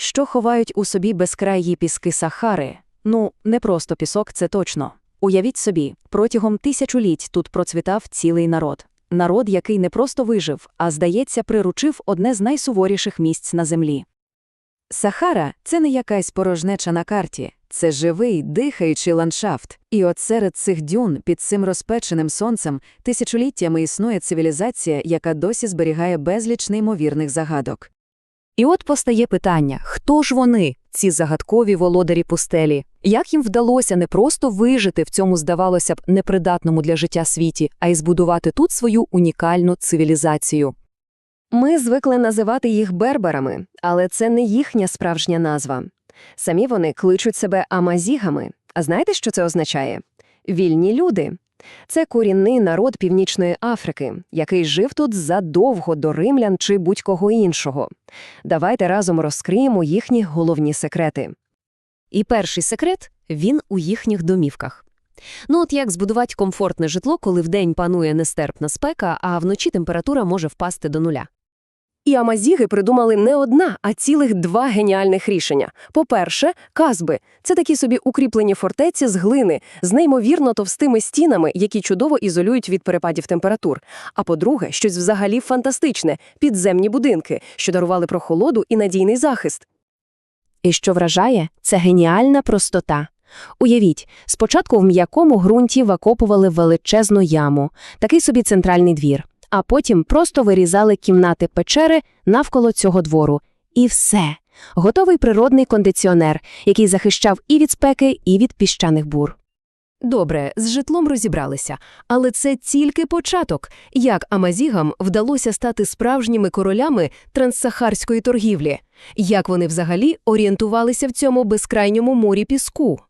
що ховають у собі безкраї піски Сахари. Ну, не просто пісок, це точно. Уявіть собі, протягом тисячоліть тут процвітав цілий народ. Народ, який не просто вижив, а, здається, приручив одне з найсуворіших місць на землі. Сахара це не якась порожнеча на карті, це живий, дихаючий ландшафт. І от серед цих дюн, під цим розпеченим сонцем, тисячоліттями існує цивілізація, яка досі зберігає безліч неймовірних загадок. І от постає питання, хто ж вони, ці загадкові володарі пустелі? Як їм вдалося не просто вижити в цьому, здавалося б, непридатному для життя світі, а й збудувати тут свою унікальну цивілізацію? Ми звикли називати їх берберами, але це не їхня справжня назва. Самі вони кличуть себе амазігами. А знаєте, що це означає? Вільні люди. Це корінний народ Північної Африки, який жив тут задовго до римлян чи будь-кого іншого. Давайте разом розкриємо їхні головні секрети. І перший секрет він у їхніх домівках. Ну от як збудувати комфортне житло, коли вдень панує нестерпна спека, а вночі температура може впасти до нуля. І амазіги придумали не одна, а цілих два геніальних рішення. По-перше, казби це такі собі укріплені фортеці з глини з неймовірно товстими стінами, які чудово ізолюють від перепадів температур. А по-друге, щось взагалі фантастичне підземні будинки, що дарували прохолоду і надійний захист. І що вражає, це геніальна простота. Уявіть, спочатку в м'якому ґрунті викопували величезну яму, такий собі центральний двір, а потім просто вирізали кімнати печери навколо цього двору. І все. Готовий природний кондиціонер, який захищав і від спеки, і від піщаних бур. Добре, з житлом розібралися, але це тільки початок, як амазігам вдалося стати справжніми королями транссахарської торгівлі, як вони взагалі орієнтувалися в цьому безкрайньому морі піску.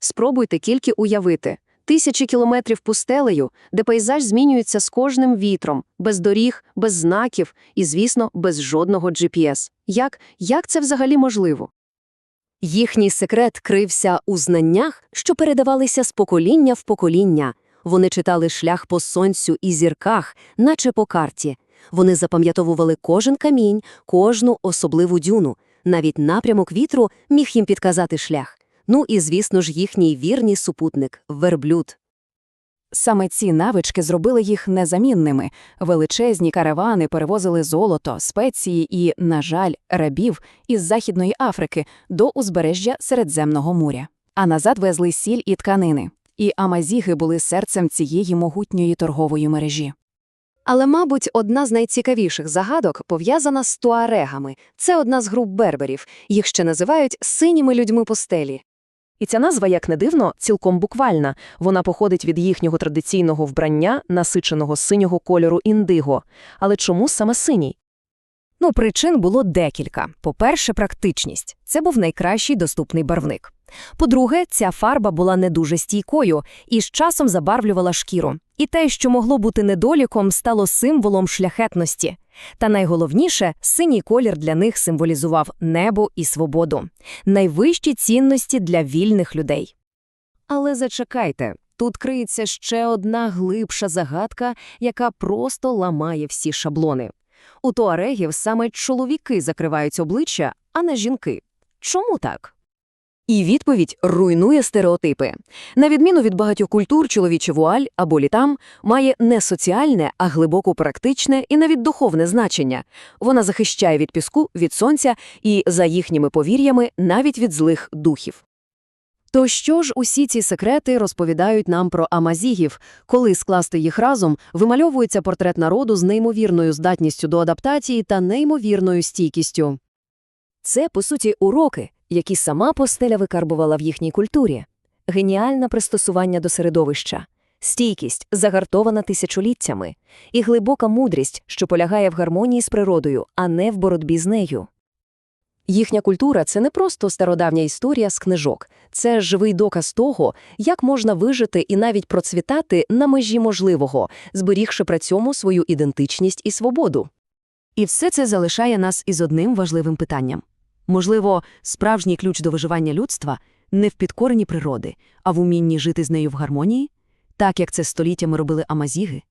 Спробуйте тільки уявити. Тисячі кілометрів пустелею, де пейзаж змінюється з кожним вітром, без доріг, без знаків і, звісно, без жодного GPS. Як, як це взагалі можливо? Їхній секрет крився у знаннях, що передавалися з покоління в покоління. Вони читали шлях по сонцю і зірках, наче по карті. Вони запам'ятовували кожен камінь, кожну особливу дюну. Навіть напрямок вітру міг їм підказати шлях. Ну і, звісно ж, їхній вірний супутник – верблюд. Саме ці навички зробили їх незамінними. Величезні каравани перевозили золото, спеції і, на жаль, рабів із Західної Африки до узбережжя Середземного моря. А назад везли сіль і тканини. І амазіги були серцем цієї могутньої торгової мережі. Але, мабуть, одна з найцікавіших загадок пов'язана з туарегами. Це одна з груп берберів. Їх ще називають синіми людьми постелі. І ця назва, як не дивно, цілком буквальна. Вона походить від їхнього традиційного вбрання, насиченого синього кольору індиго. Але чому саме синій? Ну, причин було декілька. По-перше, практичність. Це був найкращий доступний барвник. По-друге, ця фарба була не дуже стійкою і з часом забарвлювала шкіру. І те, що могло бути недоліком, стало символом шляхетності. Та найголовніше, синій колір для них символізував небо і свободу, найвищі цінності для вільних людей. Але зачекайте, тут криється ще одна глибша загадка, яка просто ламає всі шаблони. У туарегів саме чоловіки закривають обличчя, а не жінки. Чому так? І відповідь руйнує стереотипи. На відміну від багатьох культур, чоловіча вуаль або літам має не соціальне, а глибоко практичне і навіть духовне значення. Вона захищає від піску, від сонця і, за їхніми повір'ями, навіть від злих духів. То що ж усі ці секрети розповідають нам про амазігів, коли скласти їх разом, вимальовується портрет народу з неймовірною здатністю до адаптації та неймовірною стійкістю? Це, по суті, уроки, які сама постеля викарбувала в їхній культурі. Геніальне пристосування до середовища, стійкість, загартована тисячоліттями, і глибока мудрість, що полягає в гармонії з природою, а не в боротьбі з нею. Їхня культура це не просто стародавня історія з книжок, це живий доказ того, як можна вижити і навіть процвітати на межі можливого, зберігши при цьому свою ідентичність і свободу. І все це залишає нас із одним важливим питанням. Можливо, справжній ключ до виживання людства не в підкоренні природи, а в умінні жити з нею в гармонії, так як це століттями робили амазіги.